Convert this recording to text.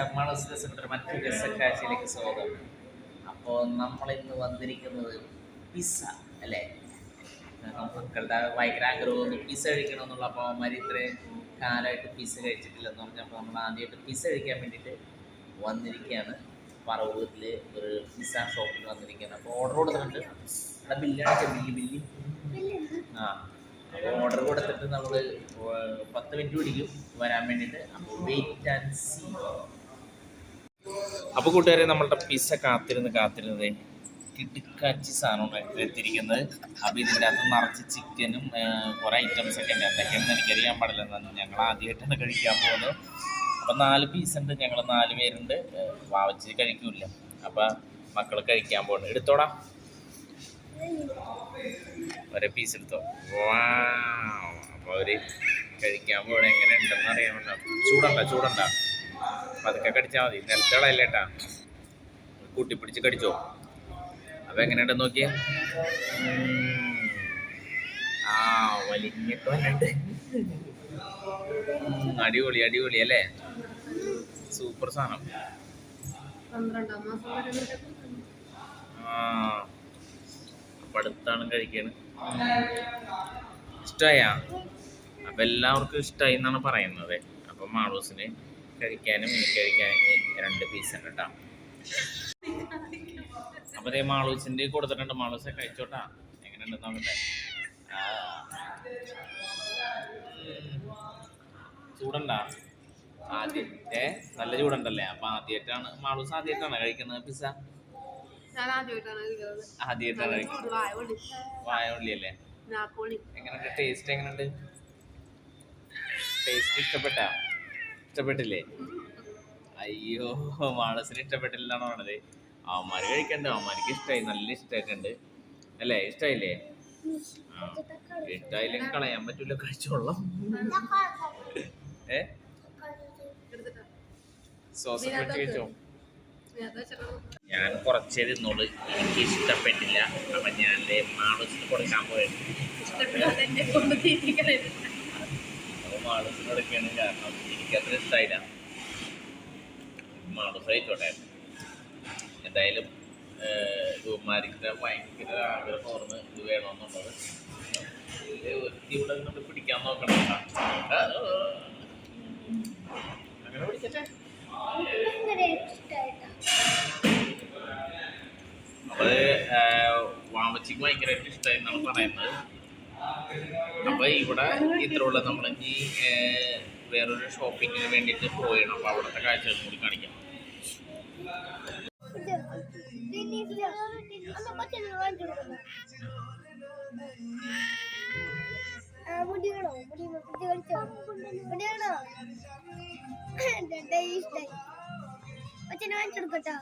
എല്ലാവർക്കും മറ്റൊരു രസക്കാഴ്ചയിലേക്ക് സ്വാഗതം. അപ്പോൾ നമ്മൾ ഇന്ന് വന്നിരിക്കുന്നത് പിസ്സ അല്ലേ? മക്കളുടെ ഭയങ്കര ആഗ്രഹമൊന്നും പിസ്സ കഴിക്കണമെന്നുള്ള അപ്പോൾ അവന്മാർ ഇത്രയും കാലമായിട്ട് പിസ്സ കഴിച്ചിട്ടില്ലെന്ന് പറഞ്ഞപ്പോൾ നമ്മൾ ആദ്യമായിട്ട് പിസ്സ കഴിക്കാൻ വേണ്ടിയിട്ട് വന്നിരിക്കുകയാണ്. പറവൂരിൽ ഒരു പിസ്സ ഷോപ്പിൽ വന്നിരിക്കുകയാണ്. അപ്പോൾ ഓർഡർ കൊടുത്തിട്ടുണ്ട്. അവിടെ ബില്ലാണ് ബില്ല് ബില്ല്? ആ. ഓർഡർ കൊടുത്തിട്ട് നമ്മൾ പത്ത് മിനിറ്റ് പിടിക്കും. വരാൻ വേണ്ടിയിട്ട്. അപ്പോൾ വെയിറ്റ് ആൻഡ് സീ അപ്പോൾ കൂട്ടുകാരെ നമ്മളുടെ പിസ്സ കാത്തിരുന്ന് കാത്തിരുന്നത് കിടുക്കാച്ചി സാധനമാണ് എത്തിയിരിക്കുന്നത്. അപ്പോൾ ഇതിന്റെ അകത്ത് നിറച്ച് ചിക്കനും കുറേ ഐറ്റംസ് ഒക്കെ ഉണ്ട്. എന്തൊക്കെയാണെന്ന് എനിക്കറിയാൻ പാടില്ല. എന്നാണ് ഞങ്ങൾ ആദ്യമായിട്ടാണ് കഴിക്കാൻ പോകുന്നത്. അപ്പോൾ നാല് പീസ് ഉണ്ട്. ഞങ്ങൾ നാല് പേരുണ്ട്. വാവച്ച് കഴിക്കൂല അപ്പോൾ മക്കൾ കഴിക്കാൻ പോകുന്നു എടുത്തോടാ. ഒരേ പീസ് എടുത്തോ. വാ അപ്പോൾ അവർ കഴിക്കാൻ പോകണം എങ്ങനെ ഉണ്ടെന്ന് അറിയാൻ വേണ്ട. ചൂടണ്ട ചൂടണ്ട. പതുക്കെ കടിച്ചാൽ മതി. നിലത്തളല്ലേട്ടാ കൂട്ടിപ്പിടിച്ച് കടിച്ചോ. അപ്പം എങ്ങനെയുണ്ടെന്ന് നോക്കിയേ. ആ വലിഞ്ഞിട്ട് വന്നിട്ട് അടിപൊളി അടിപൊളി അല്ലേ? സൂപ്പർ സാധനം. അപ്പം അടുത്താണ് കഴിക്കാണ്. ഇഷ്ടമായ അപ്പൊ എല്ലാവർക്കും ഇഷ്ടമായി എന്നാണ് പറയുന്നത്. അപ്പൊ മാളൂസിന് കഴിക്കാനും എനിക്ക് കഴിക്കാനും രണ്ട് പീസ് ഉണ്ട് കേട്ടോ അപ്പൊ അതേ മാളൂസിന്റെ കൊടുത്തിട്ടുണ്ട്. മാളൂസെ കഴിച്ചോട്ടാ. എങ്ങനെയുണ്ട് നോക്കട്ടെ. ചൂടണ്ട? ആദ്യം ഏ നല്ല ചൂടുണ്ടല്ലേ? അപ്പൊ ആദ്യമായിട്ടാണ്. മാളൂസ് ആദ്യമായിട്ടാണ് കഴിക്കുന്നത് പിസ്സ ആദ്യമായിട്ടാണ് കഴിക്കുന്നത്. വായ ഉള്ളിയല്ലേ എങ്ങനെയുണ്ട്? ടേസ്റ്റ് എങ്ങനെയുണ്ട്? ടേസ്റ്റ് ഇഷ്ടപ്പെട്ടാ? ഇഷ്ടപ്പെട്ടില്ലേ? അയ്യോ മാണസിന് ഇഷ്ടപ്പെട്ടില്ലെന്നാണ് പറഞ്ഞത്? അവന്മാര് കഴിക്കണ്ട? അവന്മാർക്ക് ഇഷ്ടമായി നല്ല ഇഷ്ടമായിട്ടുണ്ട് അല്ലേ? ഇഷ്ടമായില്ലേ ഇഷ്ടമായില്ലെങ്കിൽ കളയാൻ പറ്റൂല കഴിച്ചോളാം. ഏ? എടുത്തിട്ടാ സോസ് ഒക്കെ വെച്ച് കഴിച്ചോ? ഞാൻ വെച്ചിട്ടുള്ളൂ ഞാൻ കുറച്ചേ തിന്നോളൂ. എനിക്ക് ഇഷ്ടപ്പെട്ടില്ല. അപ്പൊ ഞാൻ മാണസിന് കൊടുക്കാൻ പോയത്. ഇഷ്ടപ്പെടാതെ എന്നെ കൊണ്ട് തീറ്റിക്കണേ അപ്പോൾ മാളൂസിന് കൊടുക്കുകയാണ് കാരണം എനിക്കത്ര ഇഷ്ടമായില്ല മാളസായിക്കോട്ടെ എന്തായാലും കുമാരിക്ക് ഭയങ്കര ആഗ്രഹം ഓർന്ന് ഇത് വേണമെന്നുള്ളത് ഇവിടെ കൊണ്ട് പിടിക്കാൻ നോക്കണം. അങ്ങനെ അപ്പോൾ വാമച്ചിക്ക് ഭയങ്കരമായിട്ട് ഇഷ്ടമായി എന്നാണ് പറയുന്നത്. അപ്പൊ ഇവിടെ ഉള്ള നമ്മൾ ഈ വേറൊരു ഷോപ്പിങ്ങിന് വേണ്ടിയിട്ട് പോയണം അപ്പോൾ അവിടുത്തെ കാഴ്ചകൾ കൂടി കാണിക്കാം. മുടിയണോ മുടി ഇഷ്ടായി അച്ഛനെ വാങ്ങിച്ചെടുക്കട്ടോ.